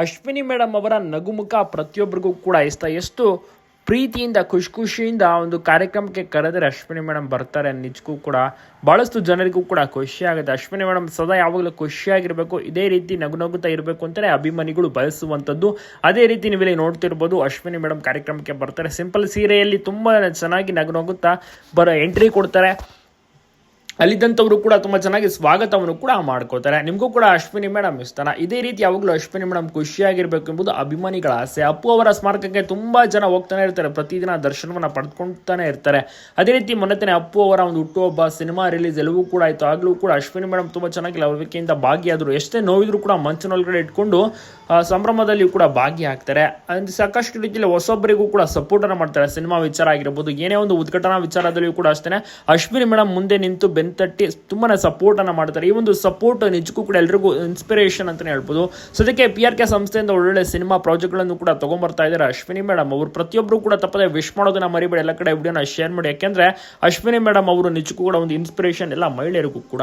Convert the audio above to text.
Ashwini madam ಅವರ ನಗುಮುಖ ಪ್ರತಿಯೊಬ್ಬರಿಗೂ ಕೂಡ ಇಷ್ಟ. ಎಷ್ಟು ಪ್ರೀತಿಯಿಂದ ಖುಷಿ ಖುಷಿಯಿಂದ ಒಂದು ಕಾರ್ಯಕ್ರಮಕ್ಕೆ ಕರೆದರೆ ಅಶ್ವಿನಿ ಮೇಡಮ್ ಬರ್ತಾರೆ ನಿಜಕ್ಕೂ ಕೂಡ ಭಾಳಷ್ಟು ಜನರಿಗೂ ಕೂಡ ಖುಷಿಯಾಗುತ್ತೆ ಅಶ್ವಿನಿ ಮೇಡಮ್ ಸದಾ ಯಾವಾಗಲೂ ಖುಷಿಯಾಗಿರಬೇಕು, ಇದೇ ರೀತಿ ನಗು ನಗುತ್ತಾ ಇರಬೇಕು ಅಂತಲೇ ಅಭಿಮಾನಿಗಳು ಬಯಸುವಂಥದ್ದು. ಅದೇ ರೀತಿ ನೀವಿಲ್ಲಿ ನೋಡ್ತಿರ್ಬೋದು, ಅಶ್ವಿನಿ ಮೇಡಮ್ ಕಾರ್ಯಕ್ರಮಕ್ಕೆ ಬರ್ತಾರೆ. ಸಿಂಪಲ್ ಸೀರೆಯಲ್ಲಿ ತುಂಬ ಚೆನ್ನಾಗಿ ನಗು ನಗುತ್ತಾ ಬರೋ ಎಂಟ್ರಿ ಕೊಡ್ತಾರೆ. ಅಲ್ಲಿದ್ದಂಥವ್ರು ಕೂಡ ತುಂಬ ಚೆನ್ನಾಗಿ ಸ್ವಾಗತವನ್ನು ಕೂಡ ಮಾಡ್ಕೋತಾರೆ ನಿಮಗೂ ಕೂಡ ಅಶ್ವಿನಿ ಮೇಡಮ್ ಇಷ್ಟನ? ಇದೇ ರೀತಿ ಯಾವಾಗಲೂ ಅಶ್ವಿನಿ ಮೇಡಮ್ ಖುಷಿಯಾಗಿರ್ಬೇಕು ಎಂಬುದು ಅಭಿಮಾನಿಗಳ ಆಸೆ. ಅಪ್ಪು ಅವರ ಸ್ಮಾರಕಕ್ಕೆ ತುಂಬ ಜನ ಹೋಗ್ತಾನೆ ಇರ್ತಾರೆ. ಪ್ರತಿದಿನ ದರ್ಶನವನ್ನು ಪಡೆದುಕೊಳ್ತಾನೆ ಇರ್ತಾರೆ. ಅದೇ ರೀತಿ ಮೊನ್ನೆ ಅಪ್ಪು ಅವರ ಒಂದು ಹುಟ್ಟುಹಬ್ಬ, ಸಿನಿಮಾ ರಿಲೀಸ್ ಎಲ್ಲವೂ ಕೂಡ ಆಯಿತು. ಆಗಲೂ ಕೂಡ ಅಶ್ವಿನಿ ಮೇಡಮ್ ತುಂಬ ಚೆನ್ನಾಗಿ ಲವರಿಕೆಯಿಂದ ಭಾಗಿಯಾದರು. ಎಷ್ಟೇ ನೋವಿದ್ರು ಕೂಡ ಮಂಚಿನೊಳಗಡೆ ಇಟ್ಕೊಂಡು ಸಂಭ್ರಮದಲ್ಲಿ ಕೂಡ ಭಾಗಿಯಾಗ್ತಾರೆ. ಸಾಕಷ್ಟು ರೀತಿಯಲ್ಲಿ ಹೊಸೊಬ್ಬರಿಗೂ ಕೂಡ ಸಪೋರ್ಟನ್ನು ಮಾಡ್ತಾರೆ. ಸಿನಿಮಾ ವಿಚಾರ ಆಗಿರ್ಬೋದು, ಏನೇ ಒಂದು ಉದ್ಘಾಟನಾ ವಿಚಾರದಲ್ಲಿಯೂ ಕೂಡ ಅಷ್ಟೇ ಅಶ್ವಿನಿ ಮೇಡಮ್ ಮುಂದೆ ನಿಂತು ಬೆನ್ತಟ್ಟಿ ತುಂಬಾ ಸಪೋರ್ಟನ್ನು ಮಾಡ್ತಾರೆ. ಈ ಒಂದು ಸಪೋರ್ಟ್ ನಿಜಕ್ಕೂ ಕೂಡ ಎಲ್ರಿಗೂ ಇನ್ಸ್ಪಿರೇಷನ್ ಅಂತಲೇ ಹೇಳ್ಬೋದು. ಸದ್ಯಕ್ಕೆ ಪಿ ಆರ್ ಕೆ ಸಂಸ್ಥೆಯಿಂದ ಒಳ್ಳೊಳ್ಳೆ ಸಿನಿಮಾ ಪ್ರಾಜೆಕ್ಟ್ಗಳನ್ನು ಕೂಡ ತೊಗೊಂಬರ್ತಾ ಇದ್ದಾರೆ ಅಶ್ವಿನಿ ಮೇಡಮ್ ಅವರು. ಪ್ರತಿಯೊಬ್ಬರು ಕೂಡ ತಪ್ಪದೆ ವಿಶ್ ಮಾಡೋದನ್ನ ಮರಿಬೇಡಿ. ಎಲ್ಲ ಕಡೆ ವಿಡಿಯೋನ ಶೇರ್ ಮಾಡಿ. ಯಾಕೆಂದರೆ ಅಶ್ವಿನಿ ಮೇಡಮ್ ಅವರು ನಿಜಕ್ಕೂ ಕೂಡ ಒಂದು ಇನ್ಸ್ಪಿರೇಷನ್ ಎಲ್ಲ ಮಹಿಳೆಯರಿಗೂ ಕೂಡ.